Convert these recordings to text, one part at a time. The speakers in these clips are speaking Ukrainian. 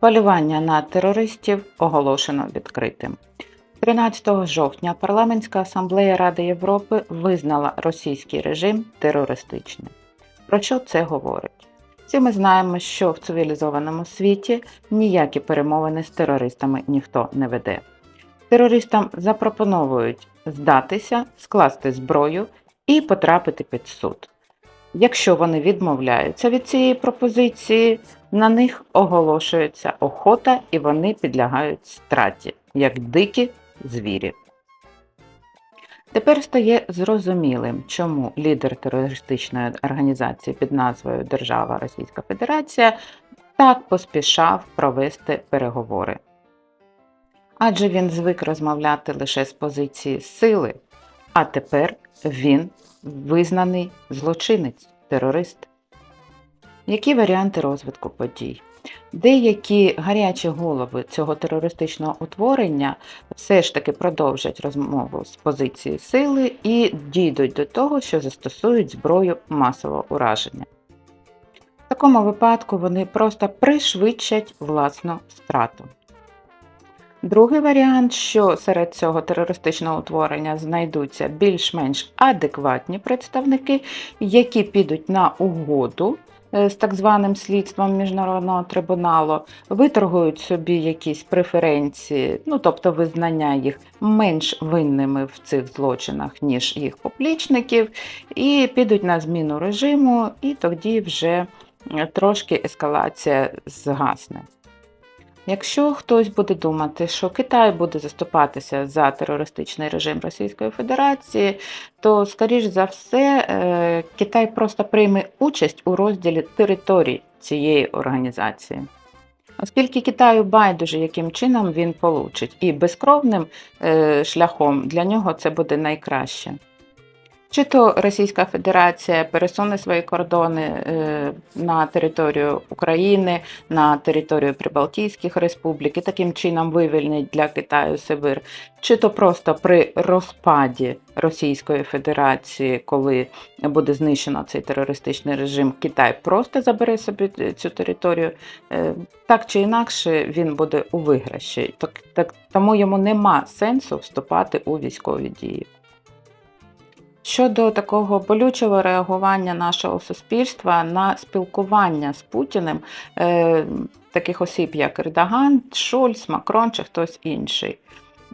Полювання на терористів оголошено відкритим. 13 жовтня Парламентська асамблея Ради Європи визнала російський режим терористичним. Про що це говорить? Всі ми знаємо, що в цивілізованому світі ніякі перемовини з терористами ніхто не веде. Терористам запропонують здатися, скласти зброю і потрапити під суд. Якщо вони відмовляються від цієї пропозиції, на них оголошується охота і вони підлягають страті, як дикі звірі. Тепер стає зрозумілим, чому лідер терористичної організації під назвою Держава Російська Федерація так поспішав провести переговори. Адже він звик розмовляти лише з позиції сили, а тепер він визнаний злочинець, терорист. Які варіанти розвитку подій? Деякі гарячі голови цього терористичного утворення все ж таки продовжать розмову з позиції сили і дійдуть до того, що застосують зброю масового ураження. В такому випадку вони просто пришвидшать власну страту. Другий варіант, що серед цього терористичного утворення знайдуться більш-менш адекватні представники, які підуть на угоду е, з так званим слідством міжнародного трибуналу, виторгують собі якісь преференції, ну тобто визнання їх менш винними в цих злочинах, ніж їх поплічників, і підуть на зміну режиму, і тоді вже е, трошки ескалація згасне. Якщо хтось буде думати, що Китай буде заступатися за терористичний режим Російської Федерації, то, скоріш за все, е, Китай просто прийме участь у розділі територій цієї організації. Оскільки Китаю байдуже, яким чином він получить, і безкровним е, шляхом для нього це буде найкраще. Чи то Російська Федерація пересуне свої кордони е, на територію України, на територію Прибалтійських республік і таким чином вивільнить для Китаю Сибир, чи то просто при розпаді Російської Федерації, коли буде знищено цей терористичний режим, Китай просто забере собі цю територію, Е, так чи інакше він буде у виграші. Так, так, тому йому нема сенсу вступати у військові дії. Щодо такого болючого реагування нашого суспільства на спілкування з Путіним, е, таких осіб, як Ердоган, Шольц, Макрон чи хтось інший.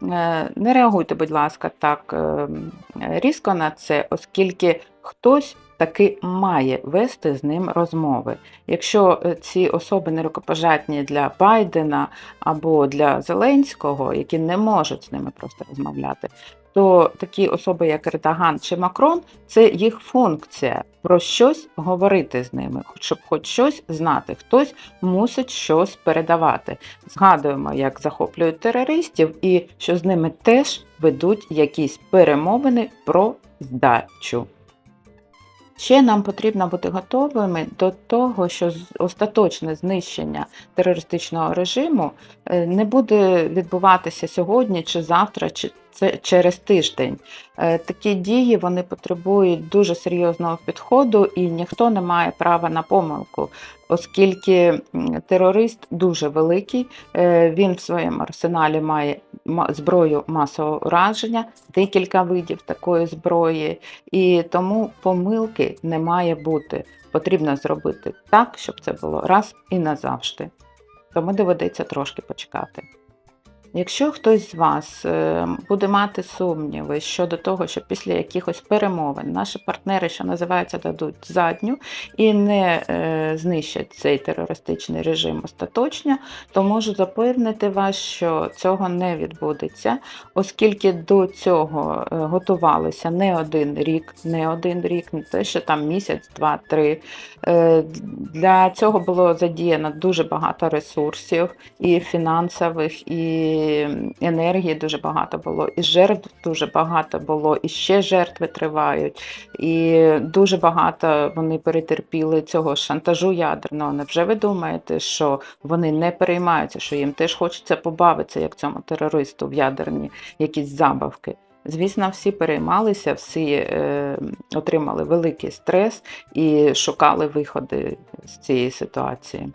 Е, не реагуйте, будь ласка, так е, різко на це, оскільки хтось таки має вести з ним розмови. Якщо ці особи не рукопожатні для Байдена або для Зеленського, які не можуть з ними просто розмовляти, то такі особи, як Ердоган чи Макрон, це їх функція про щось говорити з ними, щоб хоч щось знати. Хтось мусить щось передавати. Згадуємо, як захоплюють терористів, і що з ними теж ведуть якісь перемовини про здачу. Ще нам потрібно бути готовими до того, що остаточне знищення терористичного режиму е, не буде відбуватися сьогодні чи завтра, чи це через тиждень. Е, Такі дії вони потребують дуже серйозного підходу, і ніхто не має права на помилку, оскільки терорист дуже великий, е, він в своєму арсеналі має ма- зброю масового ураження, декілька видів такої зброї, і тому помилки не має бути. Потрібно зробити так, щоб це було раз і назавжди. Тому доведеться трошки почекати. Якщо хтось з вас е, буде мати сумніви щодо того, що після якихось перемовин наші партнери, що називається, дадуть задню і не е, знищать цей терористичний режим остаточно, то можу запевнити вас, що цього не відбудеться, оскільки до цього е, готувалися не один рік, не один рік, не те, що там місяць, два, три. Для цього було задіяно дуже багато ресурсів, і фінансових, енергії дуже багато було, і жертв дуже багато було, і ще жертви тривають. І дуже багато вони перетерпіли цього шантажу ядерного. Невже ви думаєте, що вони не переймаються, що їм теж хочеться побавитися, як цьому терористу в ядерні якісь забавки? Звісно, всі переймалися, всі е, отримали великий стрес і шукали виходи з цієї ситуації.